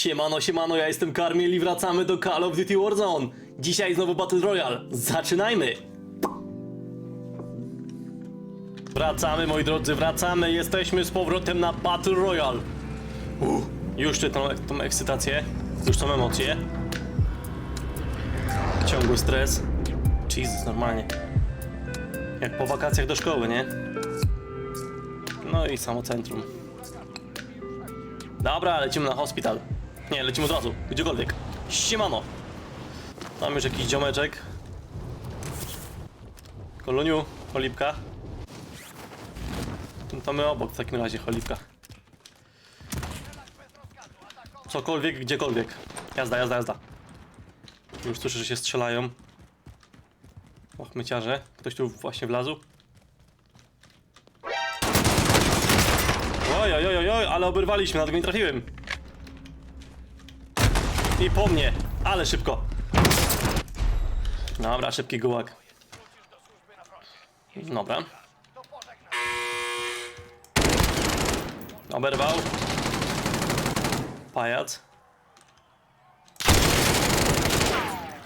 Siemano, siemano, ja jestem Karmiel i wracamy do Call of Duty Warzone. Dzisiaj znowu Battle Royale. Zaczynajmy! Wracamy, moi drodzy, wracamy. Jesteśmy z powrotem na Battle Royale. Uh, już czuję tą, tą ekscytację, już tą emocje. Ciągły stres. Jesus, normalnie. Jak po wakacjach do szkoły, nie? No i samo centrum. Dobra, lecimy na hospital. Nie, lecimy od razu, gdziekolwiek. Siemano. Tam już jakiś ziomeczek. Koluniu, cholipka. To my obok w takim razie, cholipka. Cokolwiek, gdziekolwiek. Jazda, jazda, jazda. Już słyszę, że się strzelają. Och, myciarze. Ktoś tu właśnie wlazł. Oj, oj, oj, oj, ale oberwaliśmy, nawet go nie trafiłem. I po mnie, ale szybko. Dobra, szybki gułak. Dobra. Oberwał. Pajac.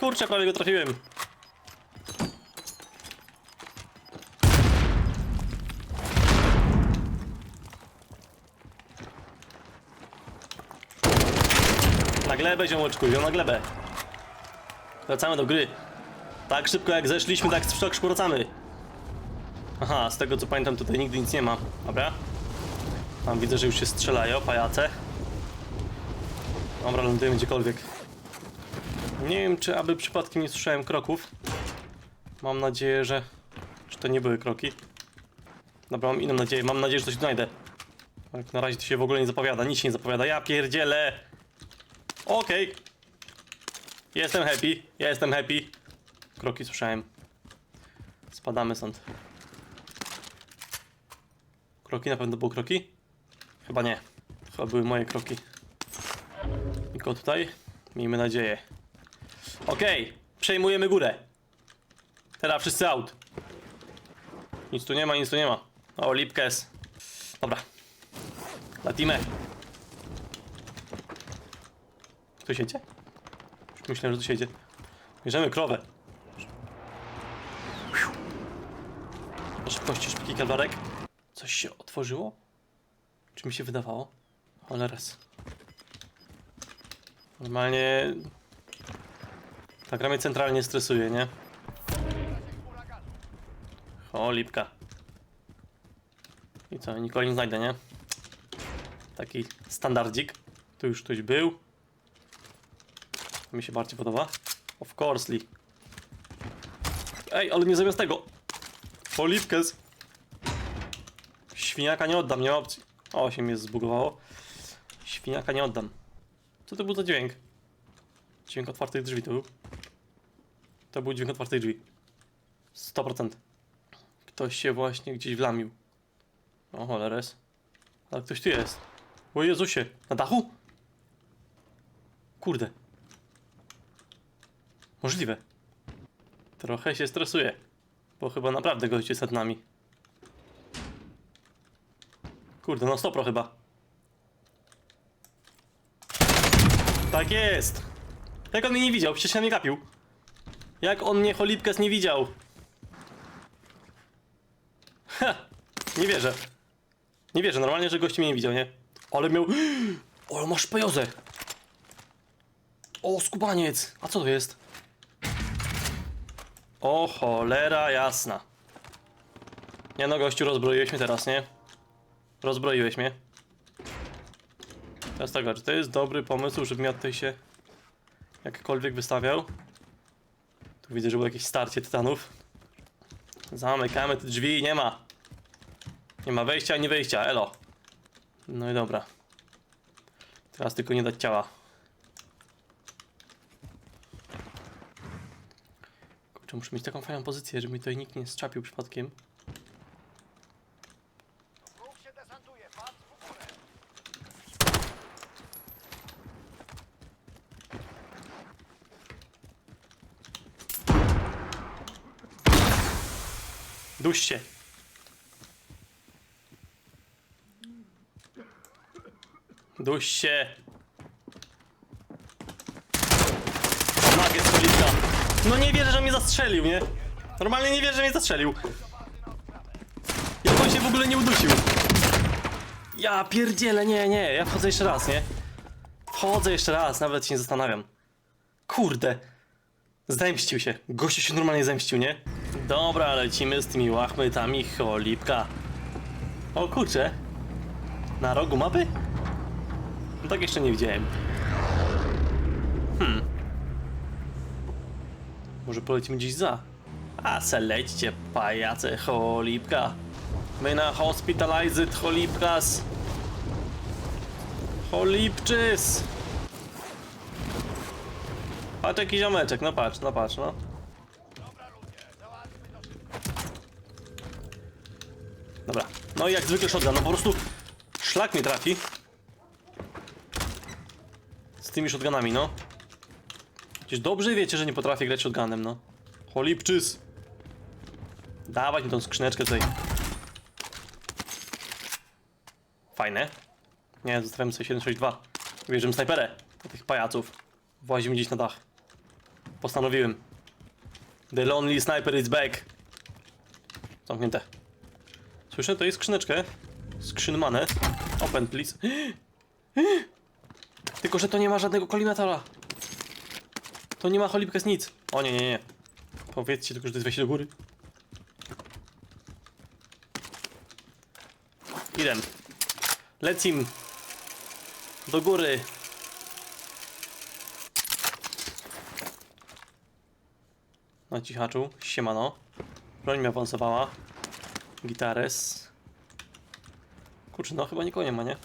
Kurczę, prawie go trafiłem. Na glebę, ziomeczku, ziom na glebę. Wracamy do gry. Tak szybko jak zeszliśmy, tak tak szybko wracamy. Aha, z tego co pamiętam tutaj nigdy nic nie ma. Dobra. Tam widzę, że już się strzelają, pajace. Dobra, lądujemy gdziekolwiek. Nie wiem, czy aby przypadkiem nie słyszałem kroków. Mam nadzieję, że... Czy to nie były kroki? Dobra, mam inną nadzieję. Mam nadzieję, że coś znajdę. Jak na razie to się w ogóle nie zapowiada. Nic się nie zapowiada. Ja pierdzielę! Okej. Jestem happy. Ja jestem happy. Kroki słyszałem. Spadamy stąd. Kroki? Na pewno były kroki? Chyba nie. Chyba były moje kroki. Niko tutaj? Miejmy nadzieję. Okej. Przejmujemy górę. Teraz wszyscy out. Nic tu nie ma, nic tu nie ma. O, Lipkes. Dobra. Latimy. Tu siedzie? Już myślałem, że tu siedzie. Bierzemy krowę. Na szybkości szybki kalwarek. Coś się otworzyło? Czy mi się wydawało? Ale raz. Normalnie... Ta gra mnie centralnie stresuje, nie? O, lipka. I co, nikogo nie znajdę, nie? Taki standardzik. Tu już ktoś był. Mi się bardziej podoba. Of course, Lee. Ej, ale nie zamiast tego. Polipkes. Świniaka nie oddam, nie ma opcji. O, się mnie zbugowało. Świniaka nie oddam. Co to był za dźwięk? Dźwięk otwartych drzwi to był. To był dźwięk otwartych drzwi. 100%. Ktoś się właśnie gdzieś wlamił. O, choleres. Ale ktoś tu jest. O Jezusie, na dachu? Kurde. Możliwe. Trochę się stresuję, bo chyba naprawdę gość jest nad nami. Kurde, no stopro chyba. Tak jest! Jak on mnie nie widział? Przecież się na mnie gapił. Jak on mnie cholipkes nie widział? Ha! Nie wierzę. Nie wierzę, normalnie, że gości mnie nie widział, nie? Ale miał... O, masz pejozę! O, skubaniec! A co to jest? O cholera jasna. Nie no gościu, rozbroiłeś mnie teraz, nie? Rozbroiłeś mnie. Teraz tak, czy to jest dobry pomysł, żebym ja tutaj się jakkolwiek wystawiał? Tu widzę, że było jakieś starcie tytanów. Zamykamy te drzwi, nie ma. Nie ma wejścia ani wyjścia, elo. No i dobra. Teraz tylko nie dać ciała. Kurczę, muszę mieć taką fajną pozycję, żeby mi tutaj nikt nie strzapił przypadkiem. Wróg się desantuje, patrz w górę. Duś się. Duś się. Tak jest cholipka. No nie wierzę, że mnie zastrzelił, nie? Normalnie nie wierzę, że mnie zastrzelił. Jak on się w ogóle nie udusił. Ja pierdzielę, nie, nie, ja wchodzę jeszcze raz, nie? Wchodzę jeszcze raz, nawet się nie zastanawiam. Kurde. Zemścił się. Gościu się normalnie zemścił, nie? Dobra, lecimy z tymi łachmytami cholipka. O kurczę. Na rogu mapy? No tak jeszcze nie widziałem. Może polecimy gdzieś za. A se lećcie, pajace cholipka. My na hospitalized cholipkas. Cholipczys. Patrz jaki ziomeczek, no patrz, no patrz, no. Dobra, no i jak zwykle shotgun, no po prostu szlak mnie trafi. Z tymi shotgunami, no. Przecież dobrze wiecie, że nie potrafię grać shotgunem, no. Holipczys. Dawać mi tą skrzyneczkę tutaj. Fajne. Nie, zostawiam sobie 762. Bierzemy snajperę na tych pajaców. Włazimy gdzieś na dach. Postanowiłem. The lonely sniper is back. Zamknięte. Słyszę, to jest skrzyneczkę. Skrzynmane. Open, please. Tylko, że to nie ma żadnego kolimatora. To nie ma cholipka z nic. O nie, nie, nie. Powiedzcie tylko, że to jest wejście do góry. Idę. Lecim. Do góry. Na cichaczu. Siemano. Broń mi awansowała. Gitares. Kurczę, no chyba nikogo nie ma, nie?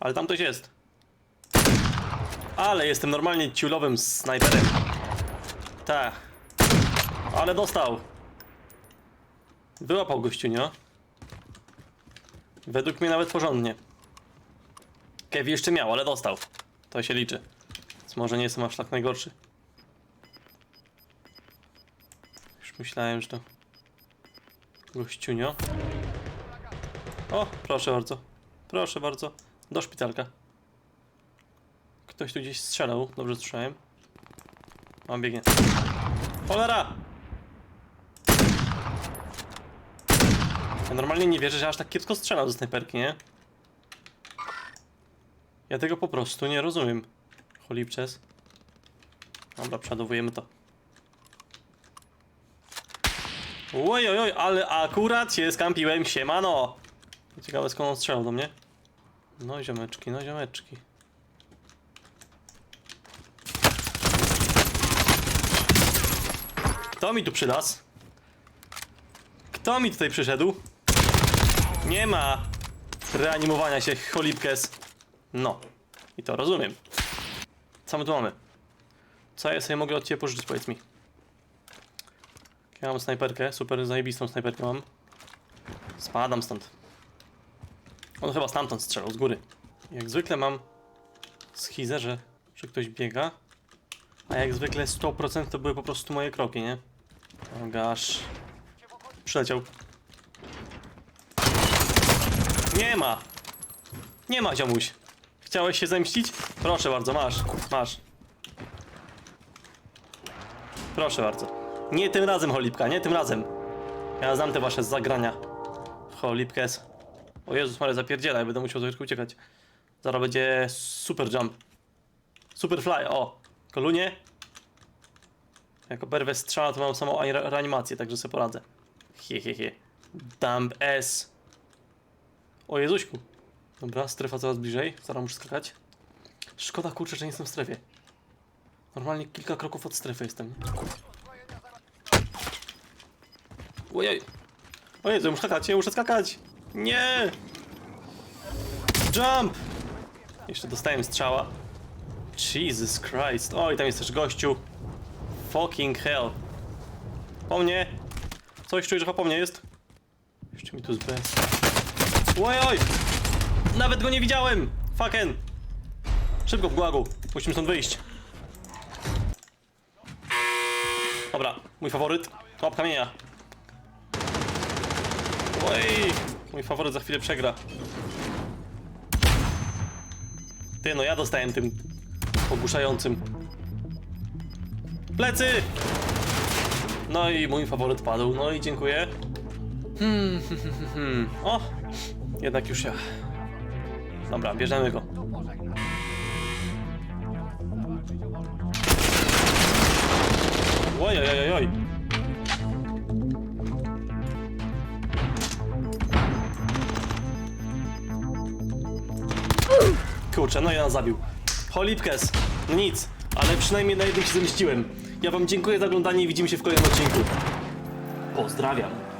Ale tam ktoś jest. Ale jestem normalnie ciulowym snajperem. Tak. Ale dostał. Wyłapał gościunio. Według mnie nawet porządnie. Kev jeszcze miał, ale dostał. To się liczy. Więc może nie jestem aż tak najgorszy. Już myślałem, że to... Gościunio. O, proszę bardzo. Proszę bardzo. Do szpitalka. Ktoś tu gdzieś strzelał. Dobrze słyszałem. Mam biegnie. Cholera! Ja normalnie nie wierzę, że aż tak kiepsko strzelał ze snajperki, nie? Ja tego po prostu nie rozumiem. Cholipczes. Dobra, przeładowujemy to. Oj, oj, oj, ale akurat się skampiłem, siemano! Ciekawe skąd on strzelał do mnie. No ziomeczki, no ziomeczki. Kto mi tu przylazł? Kto mi tutaj przyszedł? Nie ma reanimowania się, cholipkes. No. I to rozumiem. Co my tu mamy? Co ja sobie mogę od ciebie pożyczyć, powiedz mi. Ja mam snajperkę, super zajebistą snajperkę mam. Spadam stąd. On chyba stamtąd strzelał, z góry. Jak zwykle mam schizę, że, że ktoś biega. A jak zwykle 100% to były po prostu moje kroki, nie? O gosh. Przyleciał. Nie ma! Nie ma, ziomuś. Chciałeś się zemścić? Proszę bardzo, masz, masz. Proszę bardzo. Nie tym razem, Holipka, nie tym razem. Ja znam te wasze zagrania. Holipkes. O Jezus Maria, zapierdzielaj, będę musiał troszeczkę uciekać. Zaraz będzie super jump. Super fly, o. Kolunie. Jak oberwę strzała, to mam samą ani- reanimację, także sobie poradzę. He, he, he. S. O Jezuśku. Dobra, strefa coraz bliżej. Zaraz muszę skakać. Szkoda, kurczę, że nie jestem w strefie. Normalnie kilka kroków od strefy jestem. Ojej. O Jezu, muszę skakać, ja muszę skakać. Nie! Jump! Jeszcze dostałem strzała. Jesus Christ. Oj, tam jest też gościu. Fucking hell. Po mnie. Coś czuję, że po mnie jest. Jeszcze mi tu z bez. Oj, oj! Nawet go nie widziałem! Fucking! Szybko w gułagu. Musimy stąd wyjść. Dobra, mój faworyt. Łap kamienia. Oj! Mój faworyt za chwilę przegra. Ty, no ja dostałem tym ogłuszającym. Plecy! No i mój faworyt padł, no i dziękuję. Hmm, hmm, hmm, hmm. O! Jednak już ja. Dobra, bierzemy go. Oj, oj, oj, oj. Kurczę, no nas zabił. Holipkes, nic, ale przynajmniej na jednym się zemściłem. Ja wam dziękuję za oglądanie i widzimy się w kolejnym odcinku. Pozdrawiam.